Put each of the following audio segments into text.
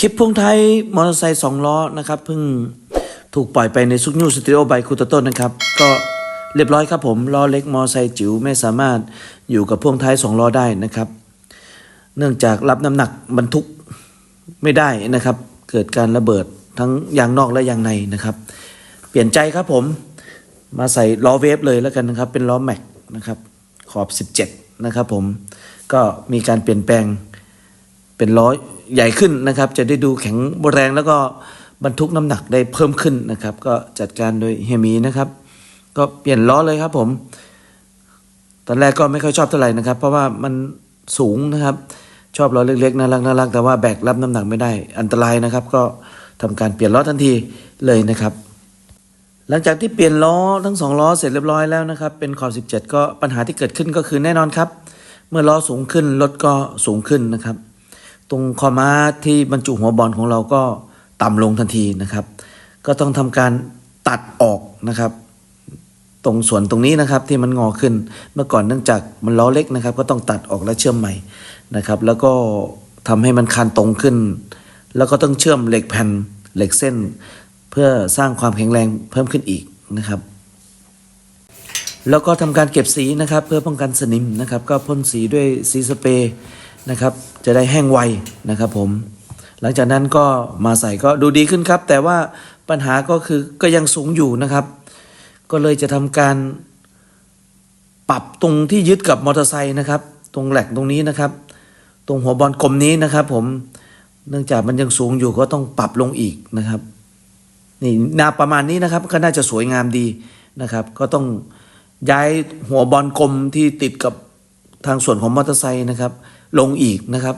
คลิปพ่วงไทยมอเตอร์ไซค์สองล้อนะครับเพิ่งถูกปล่อยไปในซุกนิวสตูดิโอไบคูตโต้นนะครับ ก็เรียบร้อยครับผมล้อเล็กมอเตอร์ไซค์จิ๋วไม่สามารถอยู่กับพ่วงท้ายสองล้อได้นะครับ เนื่องจากรับน้ำหนักบรรทุกไม่ได้นะครับ เกิดการระเบิดทั้งยางนอกและยางในนะครับ เปลี่ยนใจครับผมมาใส่ล้อเวฟเลยแล้วกันนะครับ เป็นล้อแม็กนะครับขอบ 17 นะครับผมก็มีการเปลี่ยนแปลงเป็นล้อ ใหญ่ขึ้นนะครับ จะได้ดูแข็งแรงแล้วก็บรรทุกน้ำหนักได้เพิ่มขึ้นนะครับ ก็จัดการโดยเฮมีนะครับ ก็เปลี่ยนล้อเลยครับผม ตอนแรกก็ไม่ค่อยชอบเท่าไหร่นะครับ เพราะว่ามันสูงนะครับ ชอบล้อเล็กๆน่ารักน่ารักแต่ว่าแบกรับน้ำหนักไม่ได้ อันตรายนะครับ ก็ทำการเปลี่ยนล้อทันทีเลยนะครับ หลังจากที่เปลี่ยนล้อทั้งสองล้อเสร็จเรียบร้อยแล้วนะครับ เป็นขอบ17 ก็ปัญหาที่เกิดขึ้นก็คือแน่นอนครับ เมื่อล้อสูงขึ้นรถก็สูงขึ้นนะครับ ตรงคอม้าที่บรรจุหัวบอลของเราก็ต่ำลงทันทีนะครับ ก็ต้องทำการตัดออกนะครับ ตรงส่วนตรงนี้นะครับที่มันงอขึ้นเมื่อก่อนเนื่องจากมันล้อเล็กนะครับ ก็ต้องตัดออกและเชื่อมใหม่นะครับ แล้วก็ทำให้มันคันตรงขึ้น แล้วก็ต้องเชื่อมเหล็กแผ่นเหล็กเส้น เพื่อสร้างความแข็งแรงเพิ่มขึ้นอีกนะครับแล้วก็ทำการเก็บสีนะครับ เพื่อป้องกันสนิมนะครับ ก็พ่นสีด้วยสีสเปรย์นะครับ จะได้แห้งไวนะครับผม หลังจากนั้นก็มาใส่ก็ดูดีขึ้นครับ แต่ว่าปัญหาก็คือก็ยังสูงอยู่นะครับ ก็เลยจะทำการปรับตรงที่ยึดกับมอเตอร์ไซค์นะครับ ตรงแหลกตรงนี้นะครับ ตรงหัวบอลกลมนี้นะครับ ผมเนื่องจากมันยังสูงอยู่ก็ต้องปรับลงอีกนะครับนี่นวประมาณนี้นะครับ ก็น่าจะสวยงามดีนะครับ ก็ต้องย้ายหัวบอลกลมที่ติดกับทางส่วนของมอเตอร์ไซค์นะครับ ลงอีกนะครับ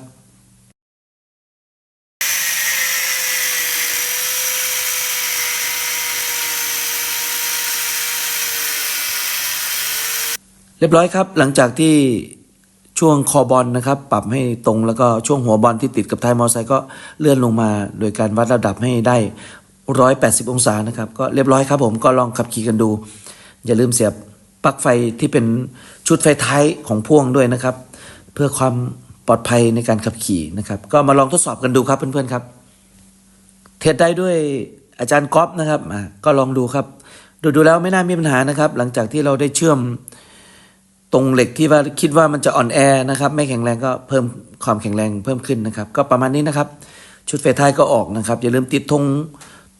เรียบร้อยครับ หลังจากที่ช่วงคอบอลนะครับ ปรับให้ตรงแล้วก็ช่วงหัวบอลที่ติดกับท้ายมอเตอร์ไซค์ก็เลื่อนลงมา โดยการวัดระดับให้ได้ 180 องศานะครับ ก็เรียบร้อยครับผมก็ลองขับขี่กันดู อย่าลืมเสียบปลั๊กไฟที่เป็นชุดไฟท้ายของพ่วงด้วยนะครับ เพื่อความ ปลอดภัยในการขับขี่นะครับ ก็มาลองทดสอบกันดูครับเพื่อนๆครับ เทสได้ด้วยอาจารย์ก๊อฟนะครับอ่าก็ลองดูครับ ดูดูแล้วไม่น่ามีปัญหานะครับ หลังจากที่เราได้เชื่อมตรงเหล็กที่ว่าคิดว่ามันจะอ่อนแอนะครับ ไม่แข็งแรงก็เพิ่มความแข็งแรงเพิ่มขึ้นนะครับ ก็ประมาณนี้นะครับ ชุดไฟท้ายก็ออกนะครับ อย่าลืมติดธง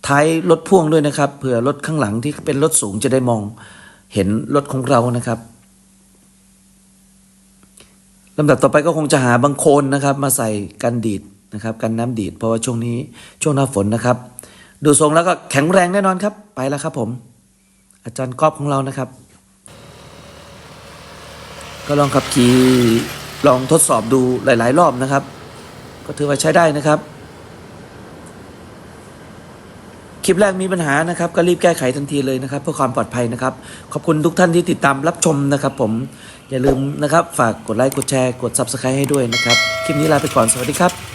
ท้ายรถพ่วงด้วยนะครับเผื่อรถข้างหลังที่เป็นรถสูงจะได้มองเห็นรถของเรานะครับ ลำดับต่อไปก็คงจะหาบางโคนนะครับ มาใส่กันดีดนะครับ กันน้ำดีดเพราะว่าช่วงนี้ช่วงหน้าฝนนะครับ ดูทรงแล้วก็แข็งแรงแน่นอนครับ ไปแล้วครับผม อาจารย์กอบของเรานะครับ ก็ลองขับขี่ลองทดสอบดูหลาย ๆ รอบนะครับ ก็ถือว่าใช้ได้นะครับ คลิปแรกมีปัญหานะครับ ก็รีบแก้ไขทันทีเลยนะครับ เพื่อความปลอดภัยนะครับ ขอบคุณทุกท่านที่ติดตามรับชมนะครับ ผม อย่าลืมนะครับ ฝากกดไลค์ กดแชร์ กด Subscribe ให้ด้วยนะครับ คลิปนี้ลาไปก่อน สวัสดีครับ